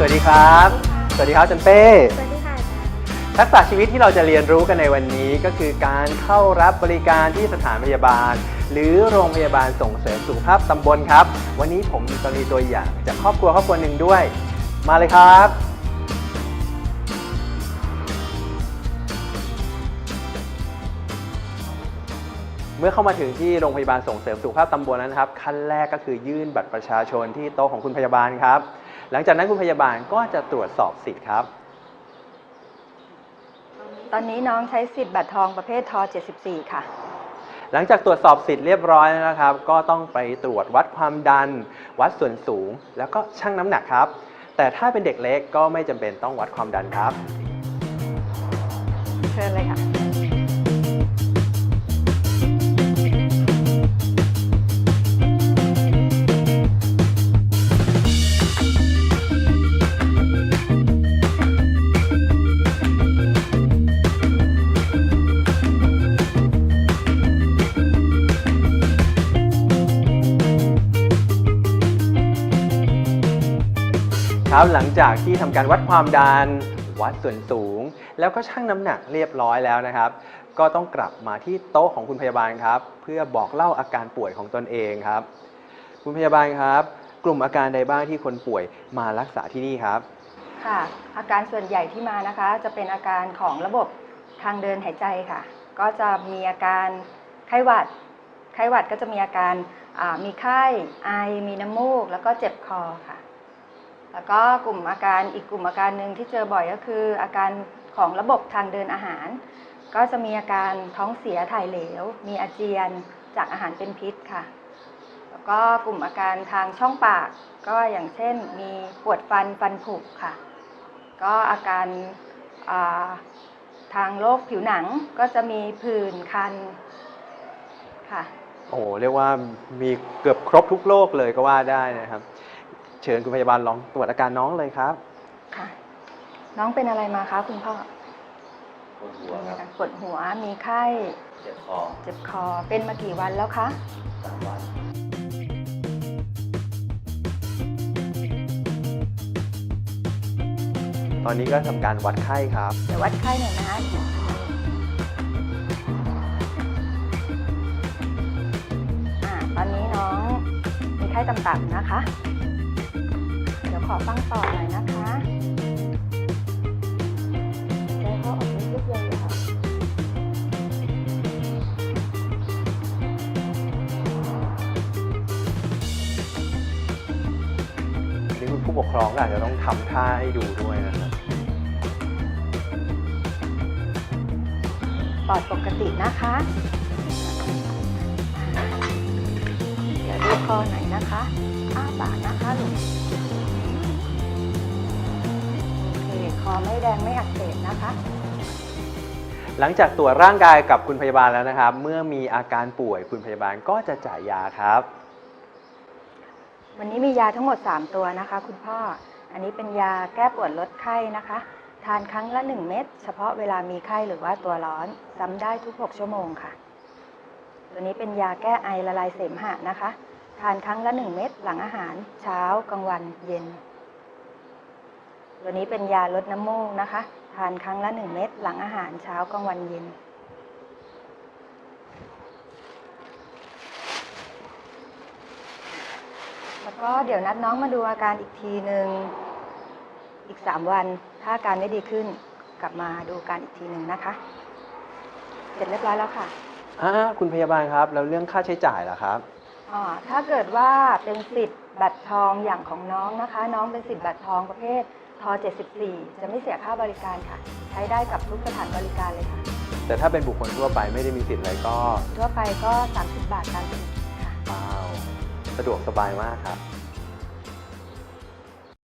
ครับ สวัสดีครับอาจันเป้ สวัสดีค่ะอาจารย์ทักษะชีวิตที่เราจะเรียนรู้กันในวันนี้ก็คือการเข้ารับบริการที่สถานพยาบาล หรือโรงพยาบาลส่งเสริมสุขภาพตำบลครับ วันนี้ผมมีกรณีตัวอย่างจากครอบครัวครอบครัวหนึ่งด้วย มาเลยครับ เมื่อเข้ามาถึงที่โรงพยาบาลส่งเสริมสุขภาพตำบลนั้นนะครับขั้นแรกก็คือยื่นบัตรประชาชนที่โต๊ะของคุณพยาบาลครับ หลังจากนั้นคุณพยาบาลก็จะตรวจสอบสิทธิ์ครับ ตอนนี้น้องใช้สิทธิ์บัตรทองประเภททอ74 ค่ะ หลังจากตรวจสอบสิทธิ์เรียบร้อยแล้วนะครับ ก็ต้องไปตรวจวัดความดัน วัดส่วนสูง แล้วก็ชั่งน้ำหนักครับ แต่ถ้าเป็นเด็กเล็กก็ไม่จำเป็นต้องวัดความดันครับ เชิญเลยค่ะ ครับหลังจากที่ทำการวัดความดัน วัดส่วนสูง แล้วก็ชั่งน้ำหนักเรียบร้อยแล้วนะครับ ก็ต้องกลับมาที่โต๊ะของคุณพยาบาลครับ เพื่อบอกเล่าอาการป่วยของตนเองครับ คุณพยาบาลครับ กลุ่มอาการใดบ้างที่คนป่วยมารักษาที่นี่ครับ ค่ะ อาการส่วนใหญ่ที่มานะคะ จะเป็นอาการของระบบทางเดินหายใจค่ะ ก็จะมีอาการไข้หวัด ไข้หวัดก็จะมีอาการมีไข้ไอมีน้ำมูก แล้วก็เจ็บคอค่ะ แล้วก็กลุ่มอาการอีกกลุ่มอาการหนึ่งที่เจอบ่อยก็คือ อาการของระบบทางเดินอาหาร ก็จะมีอาการท้องเสียถ่ายเหลว มีอาเจียนจากอาหารเป็นพิษค่ะ แล้วก็กลุ่มอาการทางช่องปาก ก็อย่างเช่น มีปวดฟันฟันผุค่ะ ก็อาการาทางโรคผิวหนังก็จะมีผื่นคันค่ะโอ้เรียกว่ามีเกือบครบทุกโรคเลยก็ว่าได้นะครับ เชิญคุณพยาบาลลองตรวจอาการน้องเลยครับ ค่ะ น้องเป็นอะไรมาคะคุณพ่อปวดหัวครับปวดหัวมีไข้เจ็บคอเจ็บคอเป็นมากี่วันแล้วคะสามวันตอนนี้ก็ทำการวัดไข้ครับ เดี๋ยววัดไข้หน่อยนะคะอ่าตอนนี้น้องมีไข้ต่ำๆนะคะเดี๋ยวข อฟังต่อหน่อยนะคะใจเขาออกลึกๆเลยค่ะนี่คุณผู้ปกครองก็อาจจะต้องทำท่าให้ดูด้วยนะครับปอดปกตินะคะอ่าเดี๋ยวดูคอหน่อยนะคะ อ้าปากนะคะลูก ไม่แดงไม่อักเสบนะคะ หลังจากตรวจร่างกายกับคุณพยาบาลแล้วนะครับ เมื่อมีอาการป่วยคุณพยาบาลก็จะจ่ายยาครับ วันนี้มียาทั้งหมด 3 ตัวนะคะ คุณพ่อ อันนี้เป็นยาแก้ปวดลดไข้นะคะ ทานครั้งละ 1 เม็ดเฉพาะเวลามีไข้หรือว่าตัวร้อน ซ้ำได้ทุก 6 ชั่วโมงค่ะ ตัวนี้เป็นยาแก้ไอละลายเสมหะนะคะ ทานครั้งละ 1 เม็ดหลังอาหาร เช้ากลางวันเย็น ตัวนี้เป็นยาลดน้ำมูกนะคะ ทานครั้งละ 1 เม็ดหลังอาหารเช้ากลางวันเย็น แล้วก็เดี๋ยวนัดน้องมาดูอาการอีกทีหนึ่งอีก 3 วัน ถ้าอาการไม่ดีขึ้นกลับมาดูอาการอีกทีหนึ่งนะคะ เสร็จเรียบร้อยแล้วค่ะอ่าคุณพยาบาลครับ แล้วเรื่องค่าใช้จ่ายล่ะครับอ่าถ้าเกิดว่าเป็นสิทธิ์บัตรทองอย่างของน้องนะคะ น้องเป็นสิทธิ์บัตรทองประเภท ท74 จะไม่เสียค่าบริการค่ะ ใช้ได้กับทุกสถานบริการเลยค่ะ แต่ถ้าเป็นบุคคลทั่วไปไม่ได้มีสิทธิ์อะไรก็ทั่วไปก็ 30 บาทตามสิทธิ์ค่ะ ว้าวสะดวกสบายมากครับ